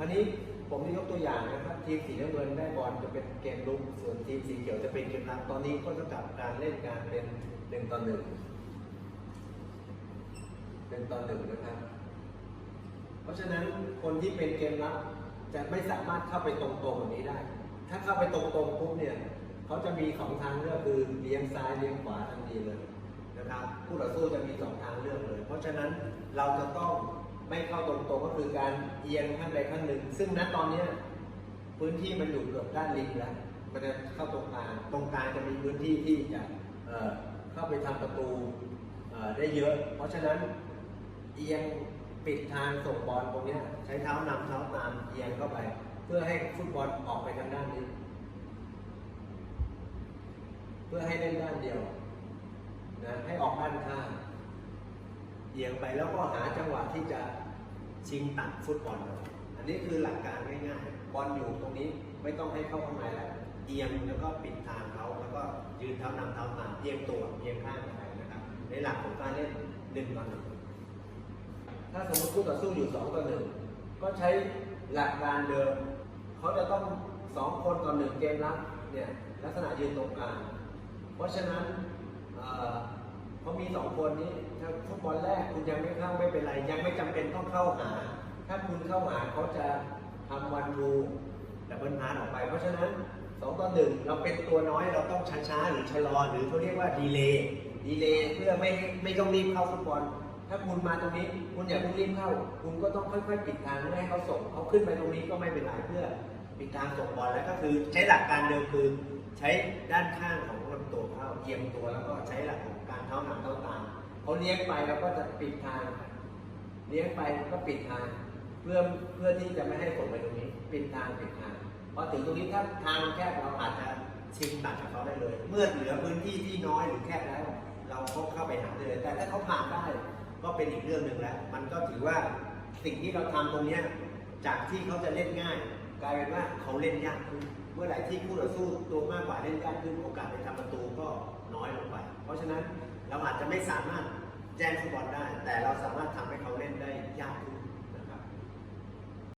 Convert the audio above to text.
คราวนี้ผมจะยกตัวอย่างนะครับทีมสีน้ำเงินได้บอลจะเป็นเกมลุกส่วนทีมสีเขียวจะเป็นเกมรับตอนนี้ก็จะกลับการเล่นการเป็นหนึ่งต่อหนึ่งหนึ่งต่อหนึ่งนะครับ เพราะฉะนั้นคนที่เป็นเกมรับจะไม่สามารถเข้าไปตรงๆแบบนี้ได้ ถ้าเข้าไปตรงๆปุ๊บเนี่ยเขาจะมีสองทางเลือกคือเลี้ยงซ้ายเลี้ยงขวาทันทีเลยนะครับผู้ต่อสู้จะมีสองทางเลือกเลย เพราะฉะนั้นเราจะต้อง คือการเอียงข้างใดข้างหนึ่ง ซึ่งณตอนเนี้พื้นที่มันอยู่เกือบด้านริมแล้ว มันจะเข้าตรงกลาง ตรงกลางจะมีพื้นที่ที่จะเเข้าไปทำประตูได้เยอะ เพราะฉะนั้นเอียงปิดทางส่งบอลตรงนี้ใช้เท้านำเท้าตามเอียงเข้าไป เพื่อให้ฟุตบอลออกไปทางด้านนี้ เพื่อให้เล่นด้านเดียวนะให้ออกด้านข้างเอียงไปแล้วก็หาจังหวะที่จะ ชิงตัดฟุตบอลอันนี้คือหลักการง่ายๆบอลอยู่ตรงนี้ไม่ต้องให้เข้าข้างในแล้วเอียงแล้วก็ปิดทางเขาแล้วก็ยืนเท้านำเท้าตามเอียงตัวเอียงข้างไปนะครับในหลักของการเล่นหนึ่งต่อหนึ่งถ้าสมมติคู่ต่อสู้อยู่2ต่อ1ก็ใช้หลักการเดิมเขาจะต้อง2คนต่อหนึ่งเกมรับเนี่ยลักษณะยืนตรงกลางเพราะฉะนั้น เอ่อเขามี2คนนี้ถ้าฟุตบอลแรกคุณยังไม่เข้าไม่เป็นไร ยังไม่จำเป็นต้องเข้าหา ถ้าคุณเข้าหาเขาจะทำวันรูดับเบิลพาออกไป เพราะฉะนั้น2ต่อ1เราเป็นตัวน้อยเราต้องช้าๆหรือชะลอหรือเขาเรียกว่าดีเลย์ดีเลย์เพื่อไม่ไม่ต้องรีบเข้าฟุตบอลถ้าคุณมาตรงนี้คุณอย่าเพิ่งรีบเข้า คุณก็ต้องค่อยๆ ปิดทางไม่ให้เขาส่งเขาขึ้นไปตรงนี้ก็ไม่เป็นไรเพื่อปิดทางส่งบอลแล้วก็คือใช้หลักการเดิมคือใช้ด้านข้างของ ตัวเข้าเอียงตัวแล้วก็ใช้หลักของการเท้าหนังเท้าตามเขาเลี้ยงไปแล้วก็จะปิดทางเลี้ยงไปก็ปิดทาง เพื่อเพื่อที่จะไม่ให้ส่งไปตรงนี้ ปิดทางปิดทางพอถึงตรงนี้ถ้าทางแคบเราอาจจะชิงตัดกับเขาได้เลย เมื่อเหลือพื้นที่ที่น้อยหรือแคบแล้ว เราก็เข้าไปหาได้เลย แต่ถ้าเขาผ่านได้ก็เป็นอีกเรื่องหนึ่งแล้ว มันก็ถือว่าสิ่งที่เราทำตรงเนี้ยจากที่เขาจะเล่นง่าย กลายเป็นว่าเขาเล่นยากขึ้น เมื่อไหร่ที่คู่ต่อสู้ตัวมากกว่าเล่นยากขึ้นโอกาสในทำประตูก็น้อยลงไป เพราะฉะนั้นเราอาจจะไม่สามารถแจ้งฟุตบอลได้ แต่เราสามารถทำให้เขาเล่นได้ยากขึ้น